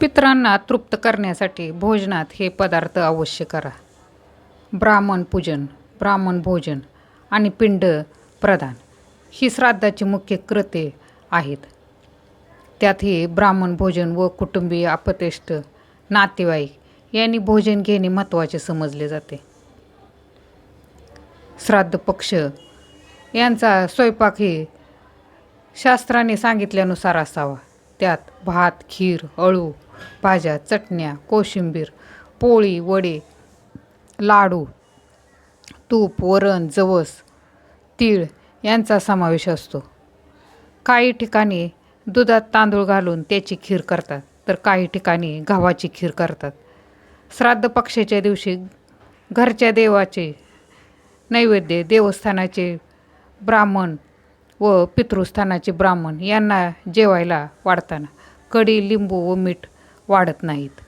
पितरांना तृप्त करण्यासाठी भोजनात हे पदार्थ अवश्य करा. ब्राह्मण पूजन ब्राह्मण भोजन आणि पिंड प्रदान. ही श्राद्धाची मुख्य कृते आहेत. त्यातही ब्राह्मण भोजन व कुटुंबीय अपतेष्ट नातेवाईक यांनी भोजन घेणे महत्त्वाचे समजले जाते. श्राद्ध पक्ष यांचा स्वयंपाक हे शास्त्राने सांगितल्यानुसार असावा. त्यात भात खीर अळू भाज्या चटण्या कोशिंबीर पोळी वडे लाडू तूप वरण जवस तीळ यांचा समावेश असतो. काही ठिकाणी दुधात तांदूळ घालून त्याची खीर करतात तर काही ठिकाणी गव्हाची खीर करतात. श्राद्ध पक्षाच्या दिवशी घरच्या देवाचे नैवेद्य देवस्थानाचे ब्राह्मण व पितृस्थानाचे ब्राह्मण यांना जेवायला वाढताना कढी लिंबू व मीठ वाढत नाहीत.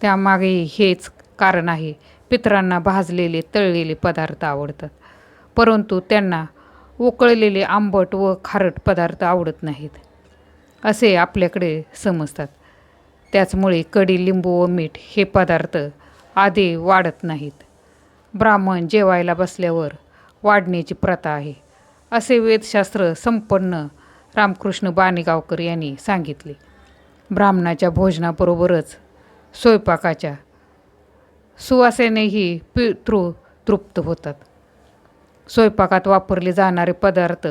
त्यामागे हेच कारण आहे. पितरांना भाजलेले तळलेले पदार्थ आवडतात. परंतु त्यांना उकळलेले आंबट व खारट पदार्थ आवडत नाहीत असे आपल्याकडे समजतात. त्याचमुळे कढी लिंबू व मीठ हे पदार्थ आधी वाढत नाहीत. ब्राह्मण जेवायला बसल्यावर वाढण्याची प्रथा आहे असे वेदशास्त्र संपन्न रामकृष्ण बाणेगावकर यांनी सांगितले. ब्राह्मणाच्या भोजनाबरोबरच स्वयंपाकाच्या सुवासेनेही पितृ तृप्त होतात. स्वयंपाकात वापरले जाणारे पदार्थ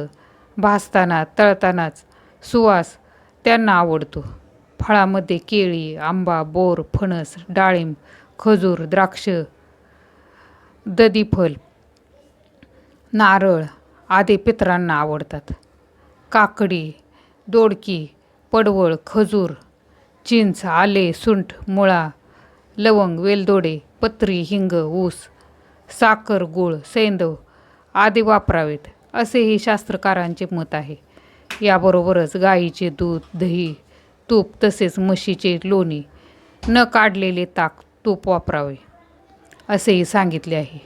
भाजताना तळतानाच सुवास त्यांना आवडतो. फळामध्ये केळी आंबा बोर फणस डाळिंब खजूर द्राक्ष दधीफल नारळ आदी पितरांना आवडतात. काकडी दोडकी पडवळ खजूर चिंच आले सुंठ मुळा लवंग वेलदोडे पत्री हिंग ऊस साखर गूळ सैंदव आदी वापरावेत असेही शास्त्रकारांचे मत आहे. याबरोबरच गाईचे दूध दही तूप तसेच म्हशीचे लोणी न काढलेले ताक तूप वापरावे असेही सांगितले आहे.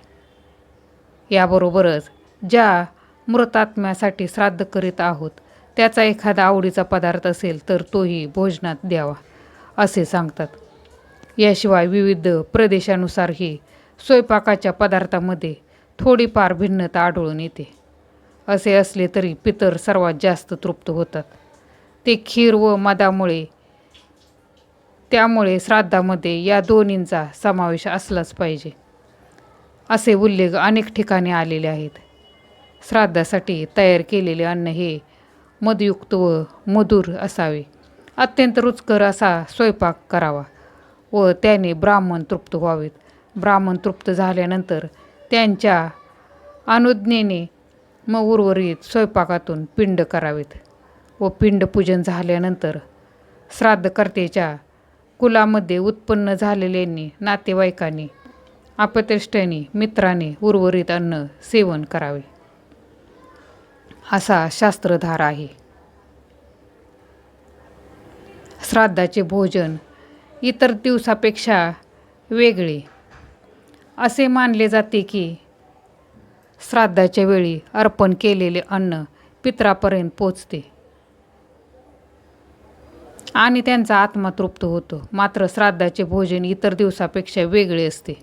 याबरोबरच ज्या मृतात्म्यासाठी श्राद्ध करीत आहोत त्याचा एखादा आवडीचा पदार्थ असेल तर तोही भोजनात द्यावा. असे सांगतात. याशिवाय विविध प्रदेशानुसारही स्वयंपाकाच्या पदार्थामध्ये थोडीफार भिन्नता आढळून येते. असे असले तरी पितर सर्वात जास्त तृप्त होतात. ते खीर व मधामुळे त्यामुळे श्राद्धामध्ये या दोन्हींचा समावेश असलाच पाहिजे. असे उल्लेख अनेक ठिकाणी आलेले आहेत. श्राद्धासाठी तयार केलेले अन्न हे मधयुक्त व मधुर असावे. अत्यंत रुचकर असा स्वयंपाक करावा व त्याने ब्राह्मण तृप्त व्हावेत. ब्राह्मण तृप्त झाल्यानंतर त्यांच्या अनुज्ञेने मग उर्वरित स्वयंपाकातून पिंड करावेत व पिंडपूजन झाल्यानंतर श्राद्धकर्त्याच्या कुलामध्ये उत्पन्न झालेल्यांनी नातेवाईकांनी अपतेष्टांनी मित्राने उर्वरित अन्न सेवन करावे. असा शास्त्रधार आहे. श्राद्धाचे भोजन इतर दिवसापेक्षा वेगळे. असे मानले जाते की श्राद्धाच्या वेळी अर्पण केलेले अन्न पित्रापर्यंत पोचते. आणि त्यांचा आत्मा तृप्त होतो. मात्र श्राद्धाचे भोजन इतर दिवसापेक्षा वेगळे असते.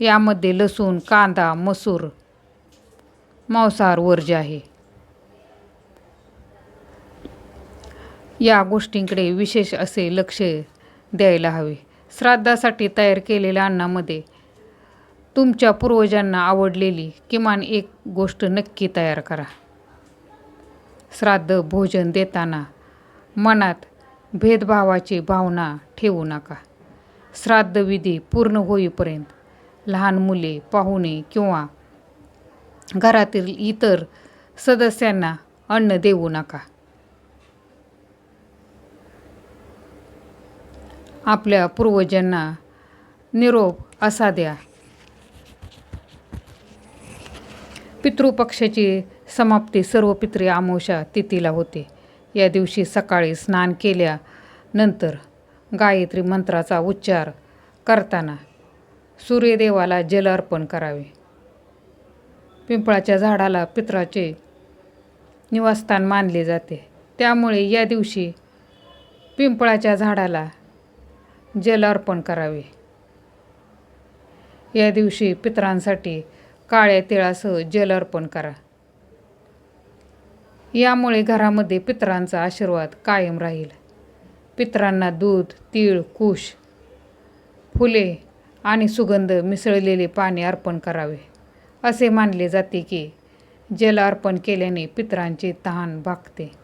यामध्ये लसूण कांदा मसूर मांसाहार वर्ज आहे. या गोष्टींकडे विशेष असे लक्ष द्यायला हवे. श्राद्धासाठी तयार केलेल्या अन्नामध्ये तुमच्या पूर्वजांना आवडलेली किमान एक गोष्ट नक्की तयार करा. श्राद्ध भोजन देताना मनात भेदभावाची भावना ठेवू नका. श्राद्धविधी पूर्ण होईपर्यंत लहान मुले पाहुणे किंवा घरातील इतर सदस्यांना अन्न देऊ नका. आपल्या पूर्वजांना निरोप असा द्या. पितृपक्षाची समाप्ती सर्व पितृ अमावस्या तिथीला होते. या दिवशी सकाळी स्नान केल्यानंतर गायत्री मंत्राचा उच्चार करताना सूर्यदेवाला जल अर्पण करावे. पिंपळाच्या झाडाला पित्राचे निवासस्थान मानले जाते. त्यामुळे या दिवशी पिंपळाच्या झाडाला जल अर्पण करावे. या दिवशी पितरांसाठी काळ्या तिळासह जल अर्पण करा. यामुळे घरामध्ये पितरांचा आशीर्वाद कायम राहील. पितरांना दूध तीळ कुश फुले आणि सुगंध मिसळलेले पाणी अर्पण करावे. असे मानले जाते की जल अर्पण केल्याने पितरांचे तहान भागते.